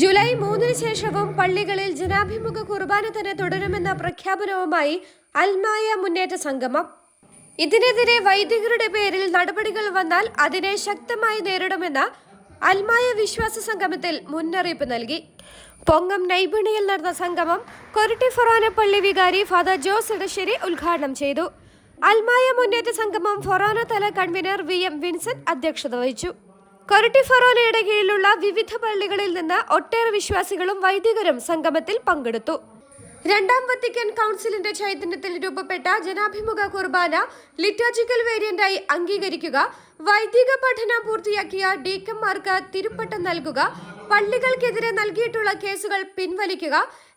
July മൂന്നിന് ശേഷവും പള്ളികളിൽ ജനാഭിമുഖ കുർബാന തന്നെ തുടരുമെന്ന പ്രഖ്യാപനവുമായി അൽമായ മുന്നേറ്റ സംഗമം. ഇതിനെതിരെ വൈദികരുടെ പേരിൽ നടപടികൾ വന്നാൽ അതിനെ ശക്തമായി നേരിടുമെന്ന അൽമായ വിശ്വാസ സംഗമത്തിൽ മുന്നറിയിപ്പ് നൽകി. പൊങ്ങം നൈപുണിയിൽ നടന്ന സംഗമം കൊരട്ടി ഫൊറാന പള്ളി വികാരി ഫാദർ ജോസ് ഇടശ്ശേരി ഉദ്ഘാടനം ചെയ്തു. അൽമായ മുന്നേറ്റ സംഗമം ഫൊറാന തല കൺവീനർ വി എം വിൻസെന്റ് അധ്യക്ഷത വഹിച്ചു. കൊരട്ടി ഫൊറോനയുടെ കീഴിലുള്ള വിവിധ പള്ളികളിൽ നിന്ന് ഒട്ടേറെ വിശ്വാസികളും വൈദികരും സംഗമത്തിൽ പങ്കെടുത്തു. രണ്ടാം വത്തിക്കൻ കൗൺസിലിന്റെ ചൈതന്യത്തിൽ രൂപപ്പെട്ട ജനാഭിമുഖ കുർബാന ലിറ്റോജിക്കൽ വേരിയന്റായി അംഗീകരിക്കുക വൈദിക പഠനം പൂർത്തിയാക്കിയ ഡീക്കന്മാർക്ക് തിരുപ്പട്ടം നൽകുക പള്ളികൾക്കെതിരെ നൽകിയിട്ടുള്ള കേസുകൾ പിൻവലിക്കുക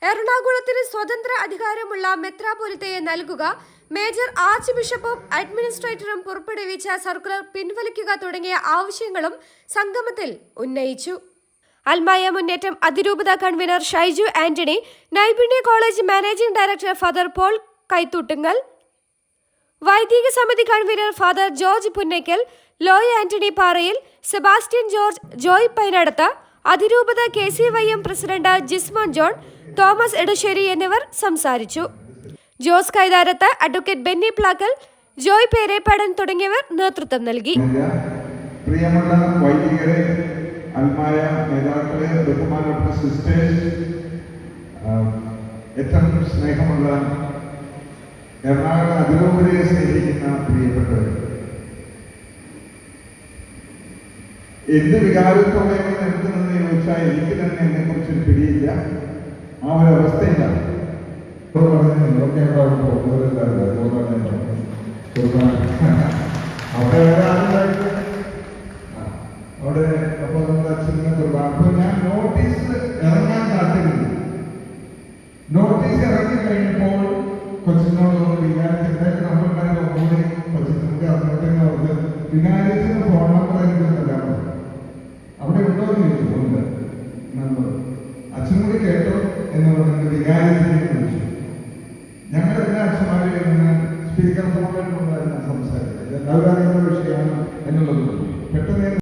എറണാകുളത്തിന് സ്വതന്ത്ര അധികാരമുള്ള മെത്രാപൊലിത്തയെ നൽകുക മേജർ ആർച്ച് ബിഷപ്പും അഡ്മിനിസ്ട്രേറ്ററും പുറപ്പെടുവിച്ച സർക്കുലർ പിൻവലിക്കുക തുടങ്ങിയ ആവശ്യങ്ങളും സംഗമത്തിൽ ഉന്നയിച്ചു. അൽമായ മുന്നേറ്റം അതിരൂപത convener Shaiju Antony Naipunya college managing director father Paul Kaithoottungal വൈദിക സമിതി convener father George Punnackal Loy Antony Parayil Sebastian George Joy Painadath അതിരൂപത K C Y M president Jismon John Thomas Edassery എന്നിവർ സംസാരിച്ചു. Jose Kaitharath advocate Benny Plackal Joy Perepadan തുടങ്ങിയവർ നേതൃത്വം നൽകി. പ്രിയമുള്ള വൈദികരെ എന്ത് വികാരത്തോടെ നിൽക്കുന്നതെന്ന് ചോദിച്ചാൽ എനിക്ക് തന്നെ എന്നെ കുറിച്ചൊരു പിടിയില്ല ആ ഒരു നോക്കി അവിടെ അവിടെ ഒരാളായിട്ട് അവിടെ അപ്പൊ നമ്മുടെ അച്ഛനെ കുർബാന അപ്പൊ ഞാൻ നോട്ടീസ് ഇറങ്ങാൻ കാത്തിരുന്നു. നോട്ടീസ് ഇറങ്ങി കഴിഞ്ഞപ്പോൾ കൊച്ചിനോട് വികാരത്തിന്റെ നമ്മളുണ്ടായ ഒന്നുകൂടി കൊച്ചിനൊക്കെ അങ്ങോട്ടേ പറഞ്ഞ് വികാരത്തിന് ഫോൺ നമ്പർ എനിക്ക് തരാൻ പറഞ്ഞു. അവിടെ ഉണ്ടോ? എന്ന് ചോദിച്ചു. ഉണ്ട്. നമ്പർ. അച്ഛൻ കൂടി കേട്ടോ എന്ന് പറഞ്ഞിട്ട് വികാരത്തിനെ വിളിച്ചു. ഞങ്ങൾ എല്ലാ അച്ഛന്മാരിൽ സ്പീക്കർ ഫോണിൽ എല്ലാവരും അറിയുന്ന വിഷയമാണ് എന്നുള്ളത്. പെട്ടെന്ന്